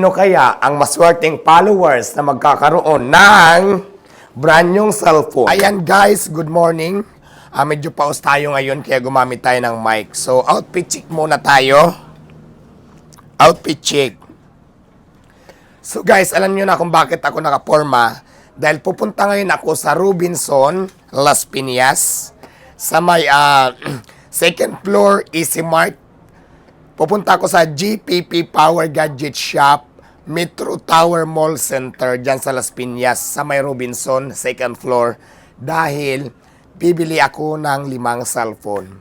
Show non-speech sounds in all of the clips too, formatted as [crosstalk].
Sino kaya ang maswerteng followers na magkakaroon ng brand nyong cellphone? Ayan guys, good morning. Ah, medyo paus tayo ngayon kaya gumamit tayo ng mic. So, outfit check muna tayo. Outfit check. So guys, alam nyo na kung bakit ako nakaporma. Dahil pupunta ngayon ako sa Robinson, Las Piñas. Sa may ah, [clears throat] second floor Easy Mart Pupunta ako sa GPP Power Gadget Shop, Metro Tower Mall Center, dyan sa Las Piñas, sa may Robinson, second floor, dahil bibili ako ng limang cellphone.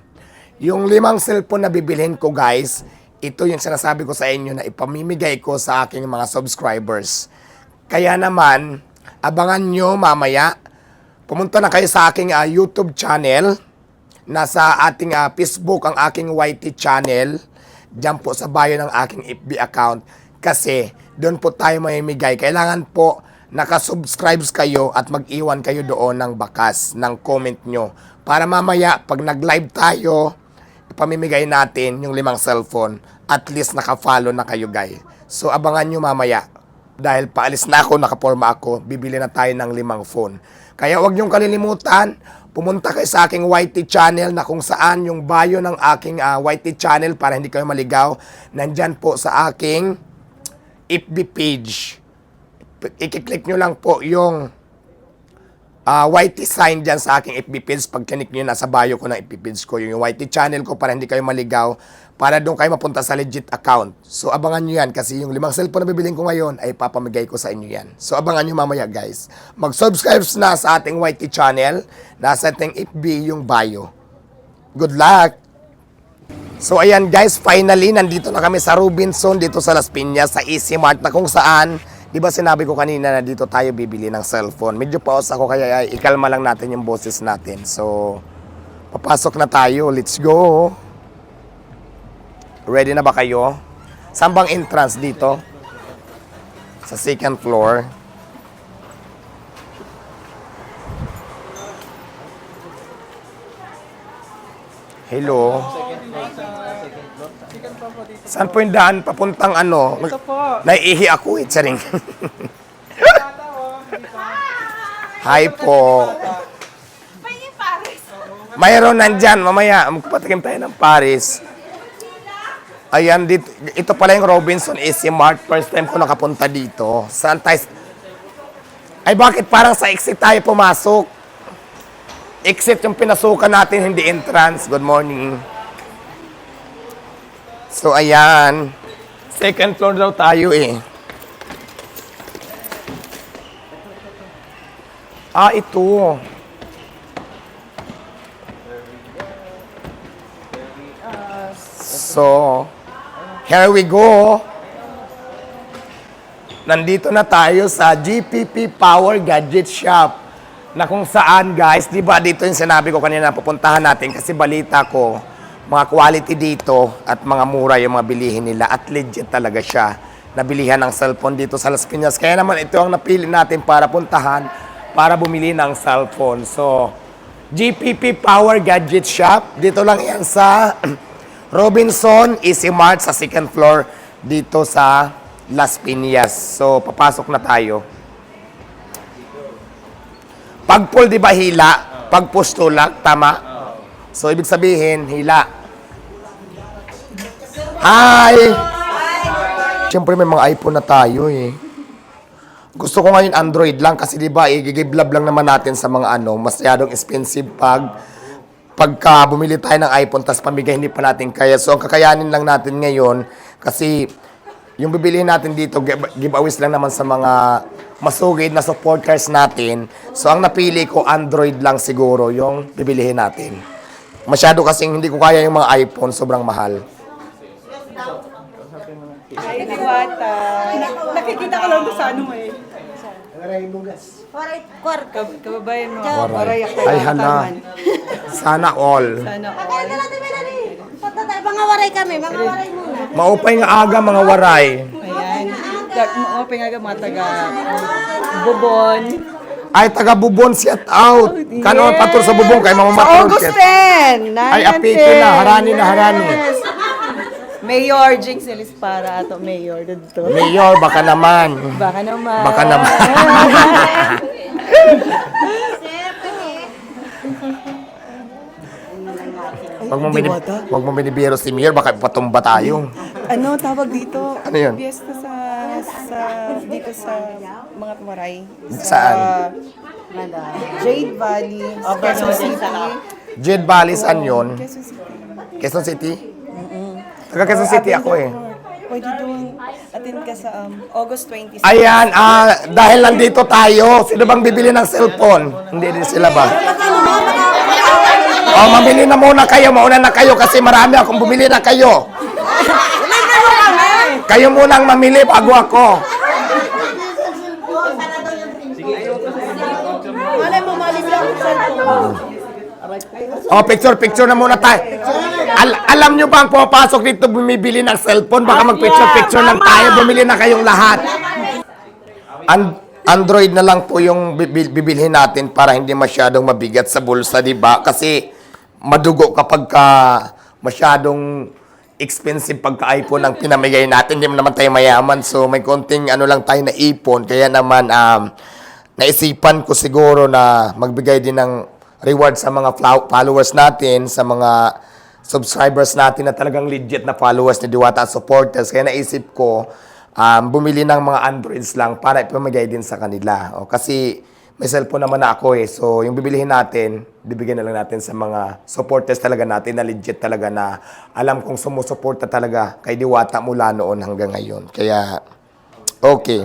Yung limang cellphone na bibilhin ko guys, ito yung sinasabi ko sa inyo na ipamimigay ko sa aking mga subscribers. Kaya naman, abangan nyo mamaya, pumunta na kayo sa aking ah, YouTube channel, nasa ating ah, Facebook ang aking YT channel, Diyan po sa bio ng aking FB account kasi doon po tayo mamimigay. Kailangan po nakasubscribes kayo at mag-iwan kayo doon ng bakas, ng comment nyo. Para mamaya, pag nag-live tayo, ipamimigay natin yung limang cellphone. At least naka-follow na kayo guys. So abangan nyo mamaya. Dahil paalis na ako, nakaporma ako, bibili na tayo ng limang phone. Kaya huwag niyong kalilimutan, pumunta kayo sa aking YT channel na kung saan yung bio ng aking ah, YT channel para hindi kayo maligaw. Nandyan po sa aking FB page. I-click nyo lang po yung ah, YT sign dyan sa aking FB page. Pag kinik nyo, nasa bio ko ng FB page ko. Yung YT channel ko para hindi kayo maligaw. Para doon kayo mapunta sa legit account. So, abangan nyo yan kasi yung limang cellphone na bibiling ko ngayon ay papamigay ko sa inyo yan. So, abangan nyo mamaya guys. Mag-subscribe na sa ating YT channel. Nasa ating FB yung bio. Good luck! So ayan guys, finally nandito na kami sa Robinson dito sa Las Piñas sa Easy Mart na kung saan, 'di ba sinabi ko kanina na dito tayo bibili ng cellphone. Medyo pause ako kaya ay, ikalma lang natin yung boses natin. So papasok na tayo. Let's go. Ready na ba kayo? Saan bang entrance dito? Sa second floor. Hello. Saan po yung daan papuntang ano? Ito po. Naiihi ako eh, charing. Hi po. Mayroon nandyan, mamaya, magpatikim tayo ng Paris. Ayan, dito, ito pala yung Robinson Easy Mart. First time ko nakapunta dito. Saan tayo? Ay, bakit parang sa exit tayo pumasok? Exit yung pinasukan natin, hindi entrance. Good morning. So, ayan. Second floor daw tayo eh. Ah, ito. So, here we go. Nandito na tayo sa GPP Power Gadget Shop na kung saan guys, di ba dito yung sinabi ko kanina pupuntahan natin kasi balita ko mga quality dito at mga mura yung mga bilihin nila at legit talaga siya nabilihan ng cellphone dito sa Las Piñas. Kaya naman ito ang napili natin para puntahan para bumili ng cellphone. So, GPP Power Gadget Shop. Dito lang yan sa [clears throat] Robinson Easy Mart sa second floor dito sa Las Piñas. So, papasok na tayo. Pag pull, di ba hila? Pag push tama? So, ibig sabihin, hila. Hi! Siyempre, may mga iPhone na tayo eh. Gusto ko ngayon Android lang kasi di ba i-give lang naman natin sa mga ano, masyadong expensive pag pagka bumili tayo ng iPhone tapos pamigay hindi pa natin kaya. So ang kakayanin lang natin ngayon kasi yung bibilihin natin dito give- giveaways lang naman sa mga masugid na supporters natin. So ang napili ko Android lang siguro yung bibilihin natin. Masyado kasing hindi ko kaya yung mga iPhone, sobrang mahal. Ay, diwata. Nakikita ka lang sa ano mo eh. Waray, kwarto. Kab- Kababayan mo. Ako. Ay hala, sana all. Sana all. na natin Melanie. Punta tayo, mga waray kami, mga waray muna. Maupay nga aga mga waray. Ayan. Open nga mga taga Bubon. Ay, taga Bubon, shout out. Kano ang patur sa Bubon kay mga Sa. August 10. Ay, apito na, harani na, harani. Yes. Mayor Jinx Elis para ato Mayor dito. Mayor, baka naman. Baka naman. Baka naman. [laughs] Huwag mo, binib- huwag mo binibiro si Mayor, baka patumba tayo. ano tawag dito? Ano yun? Fiesta sa, sa dito sa mga Waray. Saan? Jade Valley, Quezon City. Jade Valley, saan yun? Quezon City. Quezon City? Taga Quezon City ako eh. Pwede doon attend ka sa um, August 26. Ayan, ah, dahil nandito tayo, sino bang bibili ng cellphone? Hindi din sila ba? Oh, mamili na muna kayo, mauna na kayo kasi marami akong bumili na kayo. Kayo muna ang mamili bago ako. Cellphone. Oh, picture, picture na muna tayo. Al- alam nyo ba ang pumapasok dito bumibili ng cellphone? Baka mag-picture, picture lang tayo, bumili na kayong lahat. An- Android na lang po yung bibil- bibilhin natin para hindi masyadong mabigat sa bulsa, di ba? Kasi madugo kapag ka masyadong expensive pagka iPhone ang pinamigay natin. Hindi naman tayo mayaman. So may konting ano lang tayo na ipon. Kaya naman um, naisipan ko siguro na magbigay din ng reward sa mga followers natin, sa mga subscribers natin na talagang legit na followers ni Diwata at supporters. Kaya naisip ko, um, bumili ng mga Androids lang para ipamigay din sa kanila. O, kasi may cellphone naman na ako eh. So, yung bibilihin natin, bibigyan na lang natin sa mga supporters talaga natin na legit talaga na alam kong sumusuporta talaga kay Diwata mula noon hanggang ngayon. Kaya, okay.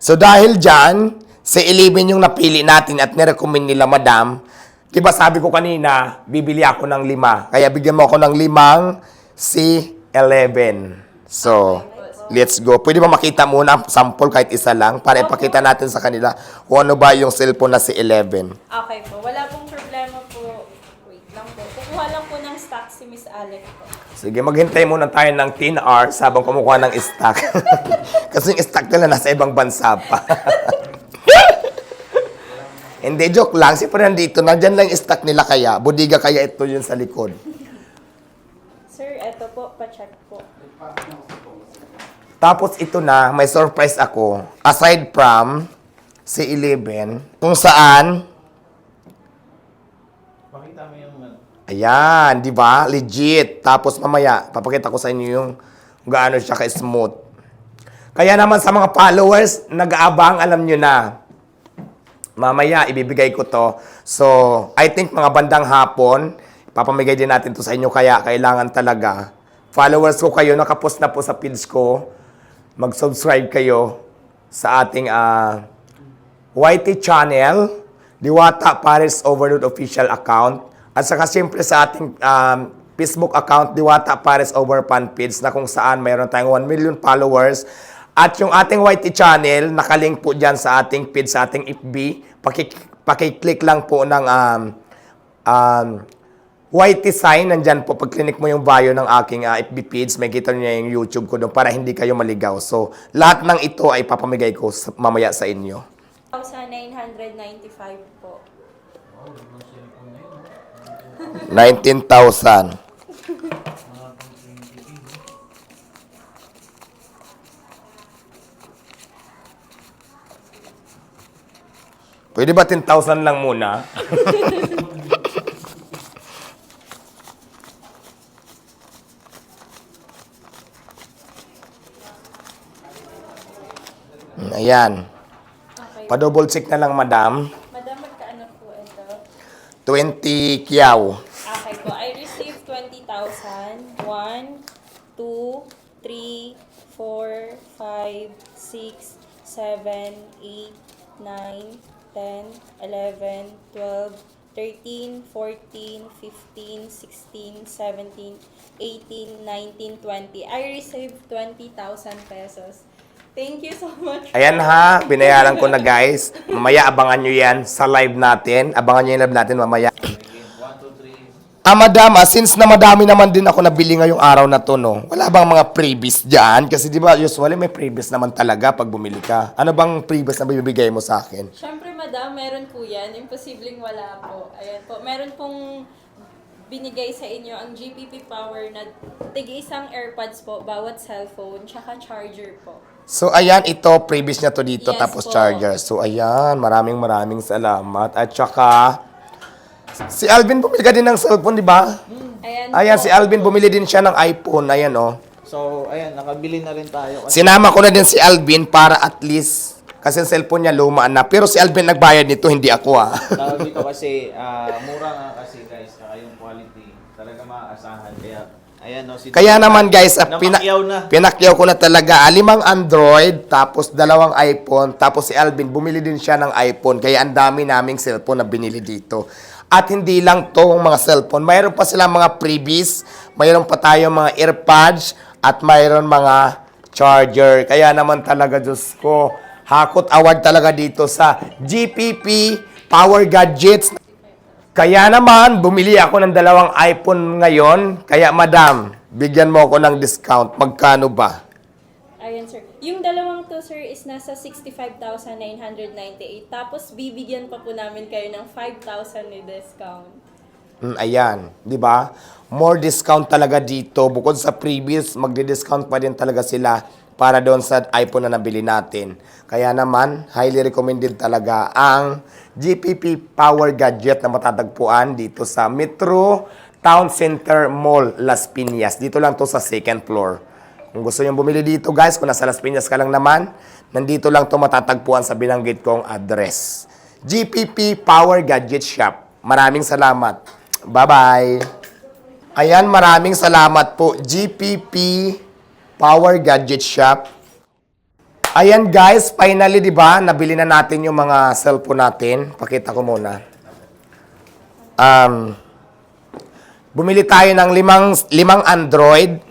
So, dahil dyan, sa 11 yung napili natin at nirecommend nila, madam, di ba sabi ko kanina, bibili ako ng lima. Kaya bigyan mo ako ng limang C11. So, let's go. Pwede ba makita muna ang sample kahit isa lang para ipakita natin sa kanila kung ano ba yung cellphone na C11. Okay po, wala pong problema po. Wait lang po. Kukuha lang po ng stock si Miss Alec po. Sige, maghintay muna tayo ng 10 hours habang kumukuha ng stock. [laughs] Kasi yung stock nila nasa ibang bansa pa. [laughs] Hindi, joke lang. Siyempre nandito, nandyan lang yung stock nila kaya. Budiga kaya ito yun sa likod. Sir, eto po, pa-check po. Tapos ito na, may surprise ako. Aside from si 11, kung saan, ayan, di ba? Legit. Tapos mamaya, papakita ko sa inyo yung gaano siya ka-smooth. Kaya naman sa mga followers, nag-aabang, alam nyo na. Mamaya, ibibigay ko to. So, I think mga bandang hapon, papamigay din natin to sa inyo. Kaya kailangan talaga. Followers ko kayo, nakapost na po sa page ko. Mag-subscribe kayo sa ating ah, YT channel, Diwata Paris Overload Official Account. At saka siyempre sa ating um, Facebook account, Diwata Paris Over Fan Page na kung saan mayroon tayong 1 million followers. At yung ating YT channel, nakalink po dyan sa ating page, sa ating FB. Paki- Paki-click lang po ng um, um, YT sign, nandyan po, pag click mo yung bio ng aking ah, FB page, may kita nyo yung YouTube ko doon para hindi kayo maligaw. So, lahat ng ito ay papamigay ko sa- mamaya sa inyo. 1,995 po. 19,000. Pwede ba 10,000 lang muna? [laughs] Ayan. Okay. Pa-double check na lang, madam. Madam, magkaano po ito? 20 kiyaw. Okay po, I received 20,000. 1, 2, 3, 4, 5, 6, 7, 8, 9, 10, 11, 12, 13, 14, 15, 16, 17, 18, 19, 20. I received 20,000 pesos. Thank you so much. Ayan ha, binayaran ko na guys. Mamaya abangan nyo yan sa live natin. Abangan nyo yung live natin mamaya. Ah, madam, ah, since na madami naman din ako nabili ngayong araw na to, no? Wala bang mga freebies dyan? Kasi di ba, usually may freebies naman talaga pag bumili ka. Ano bang freebies na bibigay mo sa akin? Siyempre, madam, meron po yan. Imposibleng wala po. Ayan po. Meron pong binigay sa inyo ang GPP Power na tig isang AirPods po, bawat cellphone, tsaka charger po. So, ayan, ito, previous niya to dito, Yes tapos po. charger. So, ayan, maraming maraming salamat. At saka, si Alvin bumili ka din ng cellphone, di ba? Ayan, Ayan, po. si Alvin bumili din siya ng iPhone. Ayan, oh. So, ayan, nakabili na rin tayo. Kasi Sinama ko na din si Alvin para at least, kasi ang cellphone niya lumaan na. Pero si Alvin nagbayad nito, hindi ako, ah. tawag [laughs] dito kasi, ah, mura nga kasi guys, saka yung quality, talaga maaasahan. Kaya, ayan no, si Kaya naman guys, ah, pina- na. pinakyaw ko na talaga. Ah, limang Android, tapos dalawang iPhone, tapos si Alvin, bumili din siya ng iPhone. Kaya ang dami naming cellphone na binili dito. At hindi lang to mga cellphone. Mayroon pa silang mga freebies, mayroon pa tayong mga earpods, at mayroon mga charger. Kaya naman talaga, Diyos ko, hakot award talaga dito sa GPP Power Gadgets. Kaya naman, bumili ako ng dalawang iPhone ngayon. Kaya madam, bigyan mo ako ng discount. Magkano ba? Ayan, sir. Yung dalawang to, sir, is nasa 65,998. Tapos, bibigyan pa po namin kayo ng 5,000 ni discount. Mm, ayan, di ba? More discount talaga dito. Bukod sa previous, magdi-discount pa din talaga sila para doon sa iPhone na nabili natin. Kaya naman, highly recommended talaga ang GPP Power Gadget na matatagpuan dito sa Metro Town Center Mall, Las Piñas. Dito lang to sa second floor. Kung gusto nyo bumili dito guys, kung nasa Las Piñas ka lang naman, nandito lang to matatagpuan sa binanggit kong address. GPP Power Gadget Shop. Maraming salamat. Bye-bye. Ayan, maraming salamat po. GPP Power Gadget Shop. Ayan guys, finally 'di ba, nabili na natin yung mga cellphone natin. Pakita ko muna. Um, bumili tayo ng limang, limang Android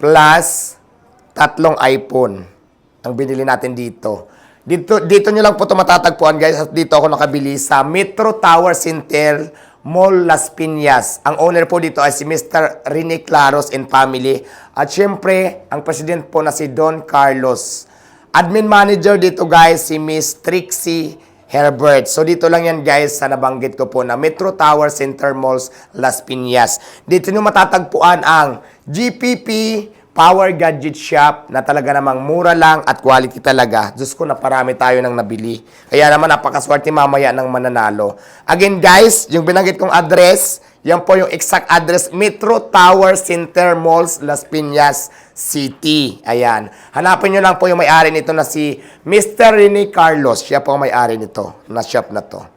plus tatlong iPhone ang binili natin dito. Dito, dito nyo lang po ito matatagpuan guys. At dito ako nakabili sa Metro Tower Center Mall Las Piñas. Ang owner po dito ay si Mr. Rene Claros and family. At syempre, ang president po na si Don Carlos. Admin manager dito guys, si Miss Trixie Herbert. So dito lang yan guys sa nabanggit ko po na Metro Tower Center Malls Las Piñas. Dito nyo matatagpuan ang GPP Power Gadget Shop na talaga namang mura lang at quality talaga. Diyos ko, naparami tayo ng nabili. Kaya naman napakaswerte mamaya ng mananalo. Again guys, yung binanggit kong address, yan po yung exact address, Metro Tower Center Malls, Las Piñas City. Ayan. Hanapin nyo lang po yung may-ari nito na si Mr. Rene Carlos. Siya po may-ari nito, na shop na to.